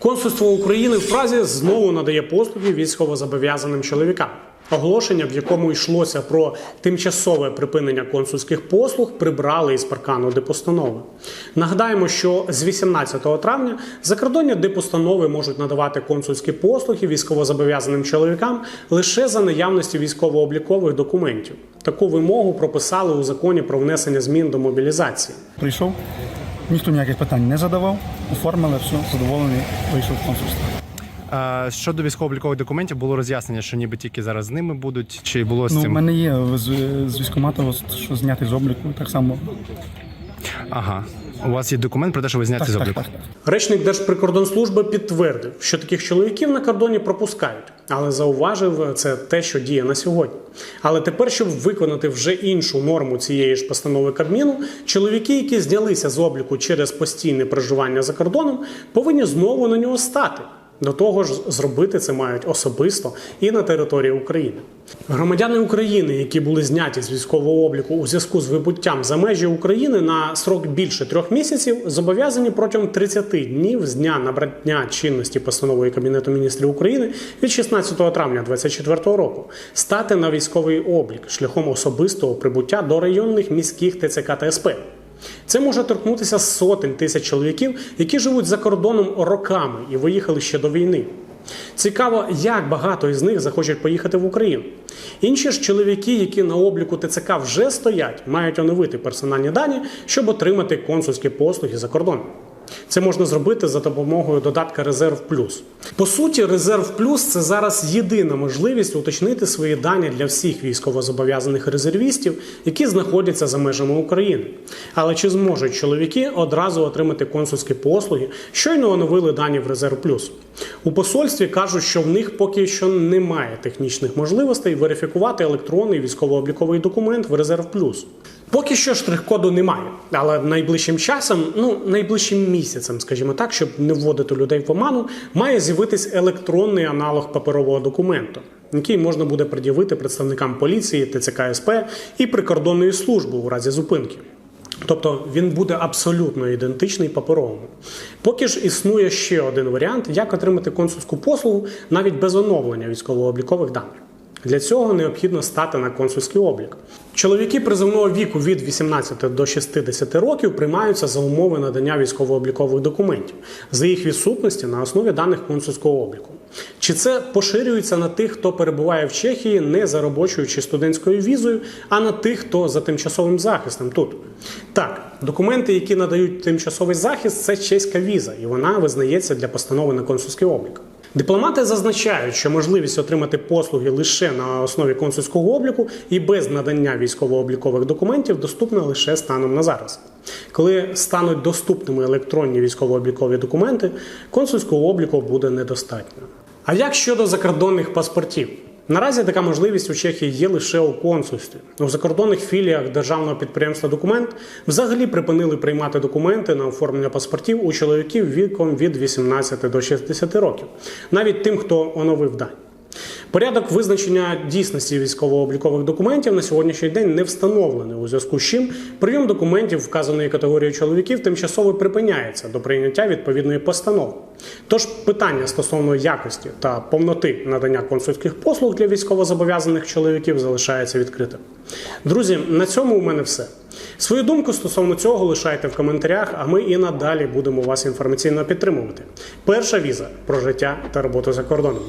Консульство України в Празі знову надає послуги військовозобов'язаним чоловікам. Оголошення, в якому йшлося про тимчасове припинення консульських послуг, прибрали із паркану депостанови. Нагадаємо, що з 18 травня закордонні депостанови можуть надавати консульські послуги військовозобов'язаним чоловікам лише за наявності військово-облікових документів. Таку вимогу прописали у законі про внесення змін до мобілізації. Прийшов, ніхто ніяких питань не задавав, оформили все, задоволений, вийшов в консульство. Щодо військово-облікових документів було роз'яснення, що ніби тільки зараз з ними будуть, чи було з Ну, в цим? мене є з, з військкомату, що зняти з обліку, так само. Ага. У вас є документ про те, що ви зняті з обліку? Речник Держприкордонслужби підтвердив, що таких чоловіків на кордоні пропускають, але зауважив це те, що діє на сьогодні. Але тепер, щоб виконати вже іншу норму цієї ж постанови Кабміну, чоловіки, які знялися з обліку через постійне проживання за кордоном, повинні знову на нього стати. До того ж, зробити це мають особисто і на території України. Громадяни України, які були зняті з військового обліку у зв'язку з вибуттям за межі України на срок більше трьох місяців, зобов'язані протягом 30 днів з дня набрання чинності постановою Кабінету міністрів України від 16 травня 2024 року стати на військовий облік шляхом особистого прибуття до районних міських ТЦК та СП. Це може торкнутися сотень тисяч чоловіків, які живуть за кордоном роками і виїхали ще до війни. Цікаво, як багато із них захочуть поїхати в Україну. Інші ж чоловіки, які на обліку ТЦК вже стоять, мають оновити персональні дані, щоб отримати консульські послуги за кордоном. Це можна зробити за допомогою додатка Резерв Плюс. По суті, Резерв Плюс це зараз єдина можливість уточнити свої дані для всіх військовозобов'язаних резервістів, які знаходяться за межами України. Але чи зможуть чоловіки одразу отримати консульські послуги, щойно оновили дані в Резерв Плюс? У посольстві кажуть, що в них поки що немає технічних можливостей верифікувати електронний військово-обліковий документ в Резерв Плюс. Поки що штрих-коду немає, але найближчим часом, ну найближчим місяцем, скажімо так, щоб не вводити людей в оману, має з'явитись електронний аналог паперового документу, який можна буде пред'явити представникам поліції, ТЦК СП і прикордонної служби у разі зупинки. Тобто він буде абсолютно ідентичний паперовому. Поки ж існує ще один варіант, як отримати консульську послугу навіть без оновлення військово-облікових даних. Для цього необхідно стати на консульський облік. Чоловіки призовного віку від 18 до 60 років приймаються за умови надання військово-облікових документів за їх відсутності на основі даних консульського обліку. Чи це поширюється на тих, хто перебуває в Чехії не за робочою чи студентською візою, а на тих, хто за тимчасовим захистом тут? Так, документи, які надають тимчасовий захист, це чеська віза, і вона визнається для постанови на консульський облік. Дипломати зазначають, що можливість отримати послуги лише на основі консульського обліку і без надання військово-облікових документів доступна лише станом на зараз. Коли стануть доступними електронні військово-облікові документи, консульського обліку буде недостатньо. А як щодо закордонних паспортів? Наразі така можливість у Чехії є лише у консульстві. У закордонних філіях державного підприємства Документ взагалі припинили приймати документи на оформлення паспортів у чоловіків віком від 18 до 60 років, навіть тим, хто оновив дані. Порядок визначення дійсності військово-облікових документів на сьогоднішній день не встановлений, у зв'язку з чим прийом документів вказаної категорії чоловіків тимчасово припиняється до прийняття відповідної постанови. Тож питання стосовно якості та повноти надання консульських послуг для військовозобов'язаних чоловіків залишається відкритим. Друзі, на цьому у мене все. Свою думку стосовно цього лишайте в коментарях, а ми і надалі будемо вас інформаційно підтримувати. Перша віза про життя та роботу за кордоном.